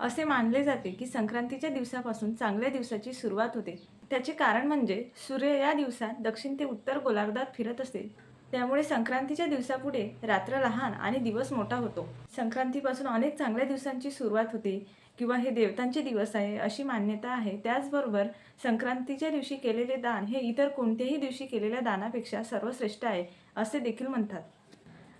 असे मानले जाते की संक्रांतीच्या दिवसापासून चांगल्या दिवसाची सुरुवात होते. त्याचे कारण म्हणजे सूर्य या दिवसात दक्षिण ते उत्तर गोलार्धात फिरत असते. त्यामुळे संक्रांतीच्या दिवसापुढे रात्र लहान आणि दिवस मोठा होतो. संक्रांतीपासून अनेक चांगल्या दिवसांची सुरुवात होते किंवा हे देवतांचे दिवस आहे अशी मान्यता आहे. त्याचबरोबर संक्रांतीच्या दिवशी केलेले दान हे इतर कोणत्याही दिवशी केलेल्या दानापेक्षा सर्वश्रेष्ठ आहे असे देखील म्हणतात.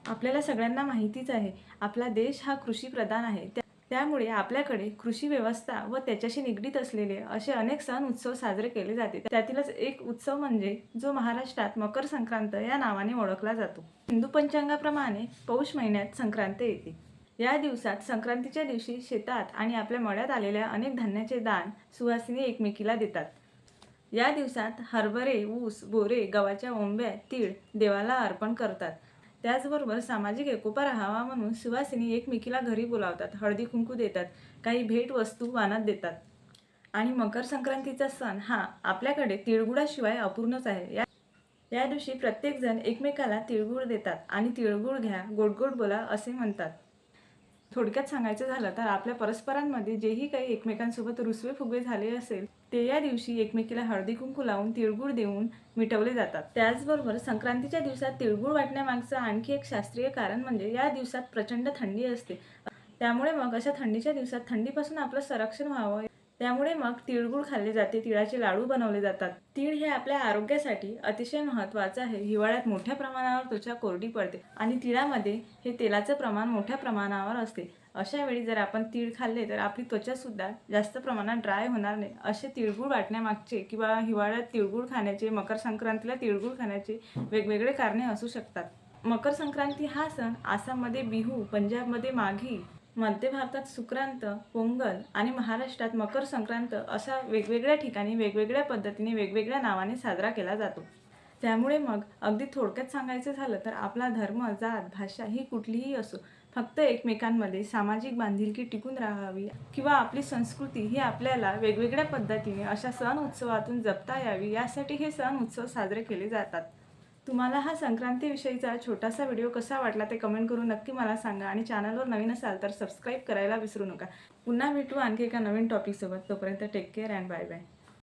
आपल्याला सगळ्यांना माहितीच आहे. आपला देश हा कृषीप्रधान आहे. त्या- त्यामुळे आपल्याकडे कृषी व्यवस्था व त्याच्याशी निगडीत असलेले असे अनेक सण उत्सव साजरे केले जाते. त्यातीलच एक उत्सव म्हणजे जो महाराष्ट्रात मकर संक्रांत या नावाने ओळखला जातो. हिंदू पंचांगाप्रमाणे पौष महिन्यात संक्रांत येते. या दिवसात संक्रांतीच्या दिवशी शेतात आणि आपल्या मळ्यात आलेल्या अनेक धान्याचे दान सुवासिनी एकमेकीला देतात. या दिवसात हरभरे ऊस बोरे गव्हाच्या ओंब्या तीळ देवाला अर्पण करतात. त्याचबरोबर सामाजिक एकोपा राहावा म्हणून सुवासिनी एकमेकीला घरी बोलावतात हळदी कुंकू देतात काही भेट वस्तू वानात देतात. आणि मकर संक्रांतीचा सण हा आपल्याकडे तिळगुळाशिवाय अपूर्णच आहे. या या दिवशी प्रत्येकजण एकमेकाला तिळगुळ देतात आणि तिळगुळ घ्या गोड गोड बोला असे म्हणतात. थोडक्यात सांगायचं झालं तर आपल्या परस्परांमध्ये जेही काही एकमेकांसोबत रुसवे फुगवे झाले असेल ते या दिवशी एकमेकीला हळदी कुंकू लावून तिळगुळ देऊन मिटवले जातात. त्याचबरोबर संक्रांतीच्या दिवसात तिळगुळ वाटण्यामागचं आणखी एक शास्त्रीय कारण म्हणजे या दिवसात प्रचंड थंडी असते. त्यामुळे मग अशा थंडीच्या दिवसात थंडीपासून आपलं संरक्षण व्हावं त्यामुळे मग तिळगुळ खाल्ले जाते तिळाचे लाडू बनवले जातात. तीळ हे आपल्या आरोग्यासाठी अतिशय महत्त्वाचं आहे. हिवाळ्यात मोठ्या प्रमाणावर त्वचा कोरडी पडते आणि तिळामध्ये हे तेलाचं प्रमाण मोठ्या प्रमाणावर असते. अशा वेळी जर आपण तीळ खाल्ले तर आपली त्वचासुद्धा जास्त प्रमाणात ड्राय होणार नाही. असे तिळगुळ वाटण्यामागचे किंवा हिवाळ्यात तिळगुळ खाण्याचे मकर संक्रांतीला तिळगुळ खाण्याचे वेगवेगळे कारणे असू शकतात. मकर संक्रांती हा सण आसाममध्ये बिहू पंजाबमध्ये माघी मध्य भारतात सुक्रांत पोंगल आणि महाराष्ट्रात मकर संक्रांत असा वेगवेगळ्या ठिकाणी वेगवेगळ्या पद्धतीने वेगवेगळ्या नावाने साजरा केला जातो. त्यामुळे मग अगदी थोडक्यात सांगायचं झालं तर आपला धर्म जात भाषा ही कुठलीही असो फक्त एकमेकांमध्ये सामाजिक बांधिलकी टिकून राहावी किंवा आपली संस्कृती ही आपल्याला वेगवेगळ्या पद्धतीने अशा सण उत्सवातून जपता यावी यासाठी हे सण उत्सव साजरे केले जातात. तुम्हाला हा संक्रांतीविषयीचा छोटासा व्हिडिओ कसा वाटला ते कमेंट करून नक्की मला सांगा आणि चॅनलवर नवीन असाल तर सबस्क्राईब करायला विसरू नका. पुन्हा भेटू आणखी एका नवीन टॉपिकसोबत तोपर्यंत take care and bye bye